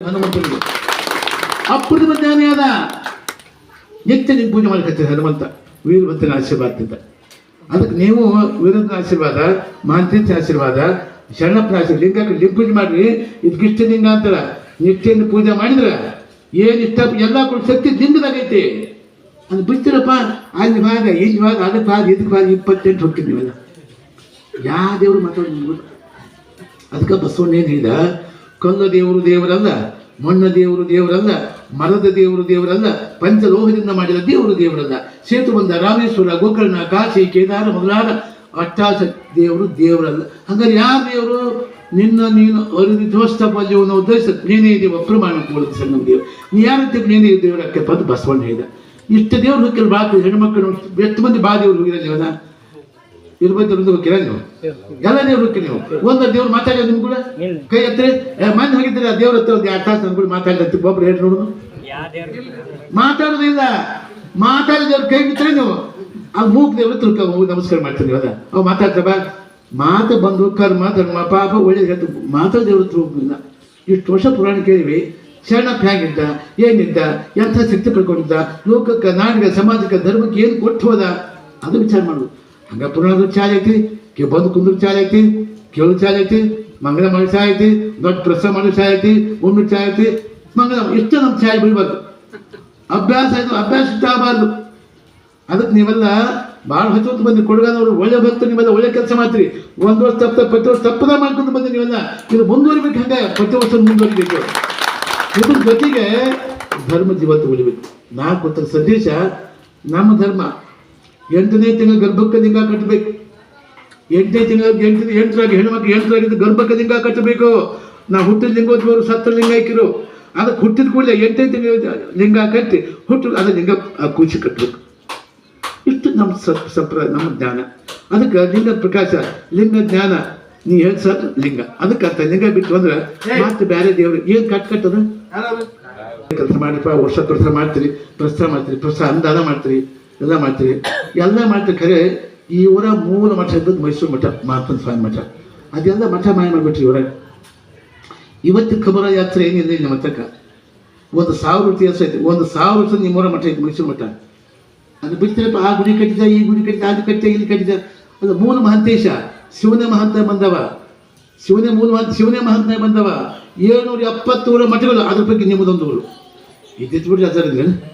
ಹನುಮಂತನಿಗೆ. ಅಪ್ಪದ ಜ್ಞಾನಿ ಅದ ನಿತ್ಯ ನೀವು ಪೂಜೆ ಮಾಡ್ಕೊತೀರಿ ಹನುಮಂತ. ವೀರಭದ್ರನ ಆಶೀರ್ವಾದದಿಂದ. ಅದಕ್ಕೆ ನೀವು ವೀರಭದ್ರನ ಆಶೀರ್ವಾದ ಮಾಂತ್ರಿಚ ಆಶೀರ್ವಾದ ಶರಣಪ್ಪನ ಆಶೀರ್ವಾದ, ಲಿಂಗ ಲಿಂಗ ಪೂಜೆ ಮಾಡ್ರಿ. ಇದಕ್ಕಿಷ್ಟ ಲಿಂಗ ಅಂತಾರ. ನಿತ್ಯನ ಪೂಜೆ ಮಾಡಿದ್ರೆ ಏನ್ ಇಷ್ಟ ಎಲ್ಲ ಕೂಡ ಶಕ್ತಿ ಲಿಂಗದಾಗೈತಿ ಅದು ಬಿಡ್ತೀರಪ್ಪ ಅಲ್ಲಿ ಭಾಗ ಇಲ್ಲಿ ಭಾಗ ಅದಕ್ಕೆ ಭಾಗ ಇದಕ್ಕೆ ಭಾಗ ಇಪ್ಪತ್ತೆಂಟು ಹೋಗ್ತೀನಿ ನೀವೆಲ್ಲ ಯಾವ ದೇವರು ಮಾತಾಡೋದು ಅದಕ್ಕೆ ಬಸವಣ್ಣ ಏನು ಹೇಳಿದ ಕಲ್ಲ ದೇವರು ದೇವರಲ್ಲ, ಮಣ್ಣು ದೇವರು ದೇವರಲ್ಲ, ಮರದ ದೇವರು ದೇವರಲ್ಲ, ಪಂಚಲೋಹದಿಂದ ಮಾಡಿದ ದೇವರು ದೇವರಲ್ಲ. ಸೇತುಬಂಧ ರಾಮೇಶ್ವರ, ಗೋಕರ್ಣ, ಕಾಶಿ, ಕೇದಾರ, ಮೊದಲಾದ ಅಟ್ಟಾಸ ದೇವರು ದೇವರಲ್ಲ. ಹಂಗಾರೆ ಯಾರ ದೇವರು? ನಿನ್ನ ನೀನು ಅರಿದು ಜೀವನ ಉದ್ದೇಶ ನೀನೇ ದೇವ ಪ್ರಮಾಣ ಮೂಲಕ ನಮ್ಮ ದೇವರು. ನೀ ಯಾರಂತೆ ನೀನೇ ದೇವರಕ್ಕೆ ಬಂದು ಬಸವಣ್ಣ ಹೇಳಿದ. ಇಷ್ಟು ದೇವರು ಹೋಗಿಲ್ಲ ಬಾಕಿ, ಹೆಣ್ಮಕ್ಳು, ಎಷ್ಟು ಮಂದಿ ಬಾ ದೇವ್ರು ಹೋಗಿರಲ್ಲ ಇವನ ಇರ್ಬೋದು ಹೋಗಿರ ನೀವು? ಎಲ್ಲ ದೇವ್ರು ಹೋಗಿ ನೀವು? ಒಂದು ದೇವ್ರು ಮಾತಾಡೋದು ನಿಮ್ ಕೂಡ? ಕೈ ಹತ್ತಿರ ಮನೆ ಹೋಗಿದ್ರೆ ಆ ದೇವ್ರ ಹತ್ರ ಒಂದು ಎರಡು ತಾಸು ಕೂಡ ಮಾತಾಡ್ಲತ್ತಿ ಒಬ್ರು ಹೇಳಿ ನೋಡುದು. ಮಾತಾಡೋದಿಲ್ಲ ಮಾತಾಡಿದವ್ರ ಕೈ ಬಿಟ್ಟರೆ ನೀವು. ಆ ಮೂಕ್ ದೇವ್ರ ತಿಳ್ಕ ಹೋಗಿ ನಮಸ್ಕಾರ ಮಾಡ್ತೀನಿ ಅದ. ಅವ್ ಮಾತಾಡ್ತವ ಮಾತು ಬಂದು ಕರ್ಮ ಧರ್ಮ ಪಾಪ ಒಳ್ಳೆ ಹೇಳ್ತು. ಮಾತಾಡ ದೇವ್ರ ಹೋಗಿಲ್ಲ ಇಷ್ಟು ವರ್ಷ ಪುರಾಣ ಕೇಳಿವಿ. ಶರಣಪ್ಪ ಹೇಗಿದ್ದ ಏನಿದ್ದ ಎಂಥ ಶಕ್ತಿ ಪಡ್ಕೊಂಡಿದ್ದ ಲೋಕಕ್ಕೆ ನಾಡಿಗೆ ಸಮಾಜಕ್ಕೆ ಧರ್ಮಕ್ಕೆ ಏನು ಕೊಟ್ಟು ಹೋದ? ಅದು ವಿಚಾರ ಮಾಡುದು. ಹಂಗ ಪುರಾಣದ ಐತಿ, ಕೆ ಬಂದು ಕುಂದ್ರ ಚಾಲ ಐತಿ ಕೇಳು ಚಾಲ ಐತಿ, ಮಂಗಳ ಮಾಡಿ ಚಾಯ ಐತಿ, ದೊಡ್ಡ ಪ್ರಸ ಮಾಡೋ ಚಾಯ ಐತಿ ಒಮ್ಮೆ ಐತಿ, ಮಂಗಳ ಎಷ್ಟು ನಮ್ಮ ಚಾಯ್ ಬಿಡಬಾರ್ದು. ಅಭ್ಯಾಸ ಆಯ್ತು ಅಭ್ಯಾಸ ಆಗಬಾರ್ದು. ಅದಕ್ಕೆ ನೀವೆಲ್ಲ ಭಾಳ ಹೊತ್ತು ಬಂದು ಕೊಡಗಾದವರು ಒಳ್ಳೆ ಭಕ್ತರು, ನೀವೆಲ್ಲ ಒಳ್ಳೆ ಕೆಲಸ ಮಾಡ್ತೀರಿ. ಒಂದು ವರ್ಷ ತಪ್ಪ, ಪ್ರತಿ ವರ್ಷ ತಪ್ಪದ ಮಾಡ್ಕೊಂಡು ಬಂದು ನೀವೆಲ್ಲ. ಇದು ಮುಂದುವರಿಬೇಕು ಹಂಗೆ, ಪ್ರತಿ ವರ್ಷ ಮುಂದುವರಿಬೇಕು. ಇದ್ರ ಜೊತೆಗೆ ಧರ್ಮ ಜೀವಂತ ಉಳಿಬೇಕು. ನಾ ಕೊಟ್ಟ ಸಂದೇಶ ನಮ್ಮ ಧರ್ಮ. ಎಂಟನೇ ತಿಂಗಳ ಗರ್ಭಕ್ಕೆ ಲಿಂಗ ಕಟ್ಟಬೇಕು. ಎಂಟನೇ ತಿಂಗಳ ಎಂಟು ಎಂಟರಾಗಿ ಹೆಣ್ಮಕ್ಳು ಎಂಟರಾಗಿದ್ದು ಗರ್ಭಕ್ಕೆ ಲಿಂಗ ಕಟ್ಟಬೇಕು. ನಾ ಹುಟ್ಟಿದ ಲಿಂಗೋದ್ವರು ಸತ್ತ ಲಿಂಗ ಹಾಕಿರು. ಅದಕ್ಕೆ ಹುಟ್ಟಿದ ಕೂಡಲೇ ಎಂಟನೇ ತಿಂಗಳ ಲಿಂಗ ಕಟ್ಟಿ ಹುಟ್ಟು ಅದು ಲಿಂಗ ಆ ಕೂಚಿ ಕಟ್ಟಬೇಕು. ಇಷ್ಟು ನಮ್ಮ ಸಂಪ್ರದಾಯ ನಮ್ಮ ಜ್ಞಾನ. ಅದಕ್ಕೆ ಲಿಂಗ ಪ್ರಕಾಶ ಲಿಂಗ ಜ್ಞಾನ. ನೀ ಹೇಳಿ ಸರ್ ಲಿಂಗ. ಅದಕ್ಕೆ ಅಂತ ಲಿಂಗ ಬಿಟ್ಟು ಅಂದ್ರೆ ಮತ್ತೆ ಬೇರೆ ದೇವರು ಏನು ಕಟ್ ಕಟ್ಟದ? ಕೆಲಸ ಮಾಡಿಪ್ಪ ವರ್ಷ ಕೆಲಸ ಮಾಡ್ತೀರಿ ಪ್ರಸ್ತಾವ ಮಾಡ್ತೀರಿ ಪ್ರಸ್ತಾವ ಅನುದಾನ ಮಾಡ್ತೀರಿ. ಎಲ್ಲ ಮಾಡ್ತೀವಿ. ಎಲ್ಲ ಮಾಡ್ತೀವಿ ಖರೆ ಈ ಊರ ಮೂಲ ಮಠ ಇದ್ದದ್ದು ಮೈಸೂರು ಮಠ ಮಾರ್ತನ ಸ್ವಾಮಿ ಮಠ. ಅದೆಲ್ಲ ಮಠ ಮಾಯ ಮಾಡಿಬಿಟ್ರಿ ಊರಾಗ ಇವತ್ತು ಖಬರ ಯಾತ್ರೆ ಏನಿಲ್ಲ ಇಲ್ಲಿ ಮಠಕ್ಕ ಒಂದು ಸಾವಿರ ಇತಿಹಾಸ ಐತೆ. ಒಂದು ಸಾವಿರ ವರ್ಷ ನಿಮ್ಮೂರ ಮಠ ಐತೆ, ಮೈಸೂರು ಮಠ. ಅದು ಬಿಡ್ತೀರಪ್ಪ, ಆ ಗುಡಿ ಕಟ್ಟಿದ, ಈ ಗುಡಿ ಕಟ್ಟಿದ, ಅದು ಕಟ್ಟಿದ, ಇಲ್ಲಿ ಕಟ್ಟಿದ. ಅದು ಮೂಲ ಮಹಂತೇಶ. ಶಿವನೇ ಮಹಂತ ಬಂದವ. ಶಿವನೇ ಮೂಲ ಮಹಂತ ಶಿವನೇ ಮಹಂತ ಬಂದವ. ಏಳ್ನೂರ ಎಪ್ಪತ್ತೂರ ಮಠಗಳು, ಅದ್ರ ಬಗ್ಗೆ ನಿಮ್ಮದೊಂದು ಊರು. ಇದ್ದಿತ್ತು ಬಿಡ್ರಿ ಅದರ ಇದ್ದಿತ್ತು ಬಿಡ್ರಿ ಎಲ್ಲ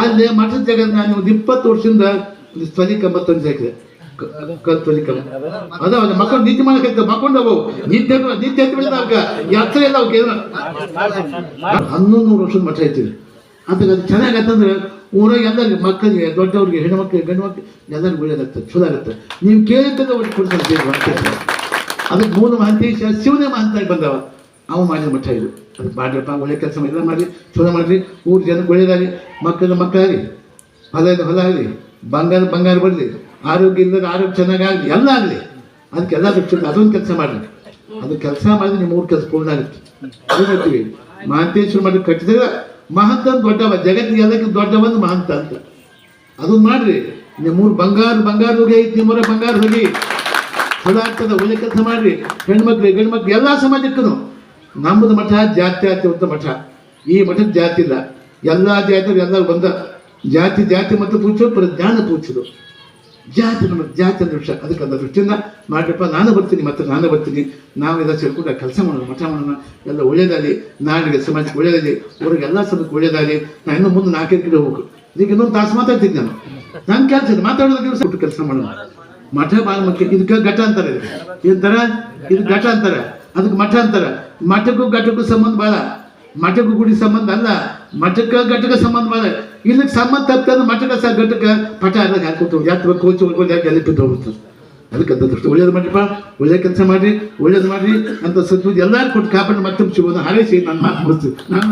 ಅಲ್ಲಿ ಮಠದ ಜಾಗ ನಾನು ಒಂದು ಇಪ್ಪತ್ತು ವರ್ಷದಿಂದ ಒಂದು ಧ್ವನಿ ಕಂಬ ತಂದು ಹಾಕಿದೆ ಧ್ವನಿ ಕಂಬ ಅದಾವ ಮಕ್ಕಳು ನಿದ್ದೆ ಮಾಡಕ್ಕೆ ಮಕ್ಕೊಂಡವು ನಿದ್ದೆ ನಿದ್ದೆ ಎದ್ದು ಬಿಡಿದ ಅವ್ಕ ಯಾತ್ರೆ ಇಲ್ಲ ಅವಕ್ಕೆ ಏನು? ಹನ್ನೊಂದು ನೂರು ವರ್ಷದ ಮಠ ಇರ್ತೀವಿ ಅದಕ್ಕೆ ಅದು ಚೆನ್ನಾಗತ್ತಂದ್ರೆ ಊರಾಗ ಎಲ್ಲರಿಗೆ ಮಕ್ಕಳಿಗೆ, ದೊಡ್ಡವ್ರಿಗೆ ಹೆಣ್ಮಕ್ಳಿಗೆ ಗಂಡು ಮಕ್ಳಿಗೆ ಎಲ್ಲರಿಗೂ ಒಳ್ಳೇದಾಗ್ತದೆ ಚಲೋ ಆಗುತ್ತೆ ನೀವು ಕೇಳಿದ್ದಲ್ಲ ಒಟ್ಟು ಕೊಡ್ತಾರೆ ಅದಕ್ಕೆ ಮೂಲ ಮಹಂತೇಶ ಶಿವನೇ ಮಹಂತಾಗಿ ಬಂದವ. ಅವ ಮಾಡಿದ ಮಠ ಇದು. ಅದಕ್ಕೆ ಮಾಡಿರಪ್ಪ ಒಳ್ಳೆ ಕೆಲಸ ಮಾಡಿದ್ರೆ ಮಾಡಿ ಚಲೋ ಮಾಡಿರಿ ಊರು ಜನಕ್ಕೆ ಒಳ್ಳೇದಾಗಲಿ, ಮಕ್ಕಳ ಮಕ್ಕಳಾಗಲಿ ಹೊಲ ಹೊಲ ಆಗಲಿ ಬಂಗಾರ ಬಂಗಾರ ಬರಲಿ, ಆರೋಗ್ಯ ಇಲ್ಲದ ಆರೋಗ್ಯ ಚೆನ್ನಾಗಾಗಲಿ, ಎಲ್ಲ ಆಗಲಿ. ಅದಕ್ಕೆ ಎಲ್ಲ ಅದೊಂದು ಕೆಲಸ ಮಾಡಿರಿ ಅದು ಕೆಲಸ ಮಾಡಿದ್ರೆ ನಿಮ್ಮ ಊರು ಕೆಲಸ ಪೂರ್ಣ ಆಗುತ್ತೆ. ಅದು ಮಹಾಂತೇಶ್ವರ ಮಾಡಿ ಕಟ್ಟಿದಾಗ ಮಹಂತ ದೊಡ್ಡವ, ಜಗತ್ತಿಗೆ ಎಲ್ಲಕ್ಕಿಂತ ದೊಡ್ಡವಂದು ಮಹಂತ ಅಂತ. ಅದನ್ನ ಮಾಡ್ರಿ. ನಿಮ್ಮೂರು ಬಂಗಾರ ಬಂಗಾರ ಹೋಗಿ ಐತಿ ನಿಮ್ಮೂರ ಬಂಗಾರ ಹೋಗಿ. ಆಗ್ತದೆ, ಒಳ್ಳೆ ಕೆಲಸ ಮಾಡ್ರಿ. ಹೆಣ್ಮಕ್ಳಿಗೆ ಗಂಡ್ಮಕ್ಳು ಎಲ್ಲ ಸಮಾಜಕ್ಕೂ. ನಮ್ಮದು ಮಠ ಜಾತ್ಯಾತೀತ ಮಠ. ಈ ಮಠದ ಜಾತಿ ಇಲ್ಲ. ಎಲ್ಲ ಜಾತಿಯವರು ಎಲ್ಲ ಬಂದ ಜಾತಿ ಜಾತಿ ಮತ್ತು ಪೂಜೆ ಪ್ರಜ್ಞಾನ ಪೂಜರು ಜಾತಿ ನಮ್ಮ ಜಾತಿ ಅಂದ್ರೆ ವಿಷಯ. ಅದಕ್ಕೆ ಅದರ ದೃಷ್ಟಿಯಿಂದ ಮಾಡ್ರಪ್ಪ, ನಾನು ಬರ್ತೀನಿ, ಮತ್ತೆ ನಾನು ಬರ್ತೀನಿ. ನಾವು ಎಲ್ಲ ಸೇರ್ಕೊಂಡು ಕೆಲಸ ಮಾಡೋಣ, ಮಠ ಮಾಡೋಣ. ಎಲ್ಲ ಒಳ್ಳೇದಾಗಲಿ, ನಾಡಿಗೆ ಸಮಾಜಕ್ಕೆ ಒಳ್ಳೇದಾಗಲಿ, ಊರಿಗೆ ಎಲ್ಲ ಸಮಯಕ್ಕೆ ಒಳ್ಳೇದಾಗಲಿ. ನಾನು ಇನ್ನೂ ಮುಂದೆ ನಾಲ್ಕೈದು ಕಡೆ ಹೋಗು ಈಗ ಇನ್ನೊಂದು ತಾಸು ಮಾತಾಡ್ತಿದ್ದೆ ನಾನು. ನನ್ನ ಕೆಲಸ ಮಾತಾಡೋದಕ್ಕೆ ಬಿಟ್ಟು ಕೆಲಸ ಮಾಡೋಣ. ಮಠ ಭಾಳ ಮುಖ್ಯ. ಇದಕ್ಕೆ ಘಟ ಅಂತಾರೆ. ಇದಕ್ಕೆ. ಥರ ಇದು ಘಟ ಅಂತಾರೆ. ಅದಕ್ಕೆ ಮಠ ಅಂತಾರೆ. ಮಠಕ್ಕೂ ಘಟಕ್ಕೂ ಸಂಬಂಧ ಭಾಳ ಮಠಕ್ಕೂ ಗುಡಿ ಸಂಬಂಧ ಅಲ್ಲ, ಮಠಕ್ಕೆ ಘಟಕ ಸಂಬಂಧ ಭಾಳ ಇಲ್ಲಿ ಸಂಬಂಧ ತಪ್ಪಂದ್ರೆ ಮಠಕ್ಕೆ ಸಹ ಘಟಕ ಪಟ ಎಲ್ಲ ಹಾಕೋತು ಯಾಕೆ ಕೋಚ್ ಹೋಗ್ಬೋದು ಯಾಕೆ ಎಲ್ಲಿ ಬಿದ್ದು ಹೋಗ್ತದೆ ಅದಕ್ಕೆ ಅಂತ ದೃಷ್ಟಿ. ಒಳ್ಳೇದು ಮಾಡಿಪ್ಪ, ಒಳ್ಳೆ ಕೆಲಸ ಮಾಡಿ ಒಳ್ಳೇದು ಮಾಡಿರಿ ಅಂತ ಸುದ್ದಿ ಎಲ್ಲರೂ ಕೊಟ್ಟು ಕಾಪಾಡಿ ಮತ್ತೆ ಸಿಗೋದು ಹಾರೈಸಿ ನಾನು ಮಾತು ಮುಗಿಸ್ತೀನಿ. ನಾನು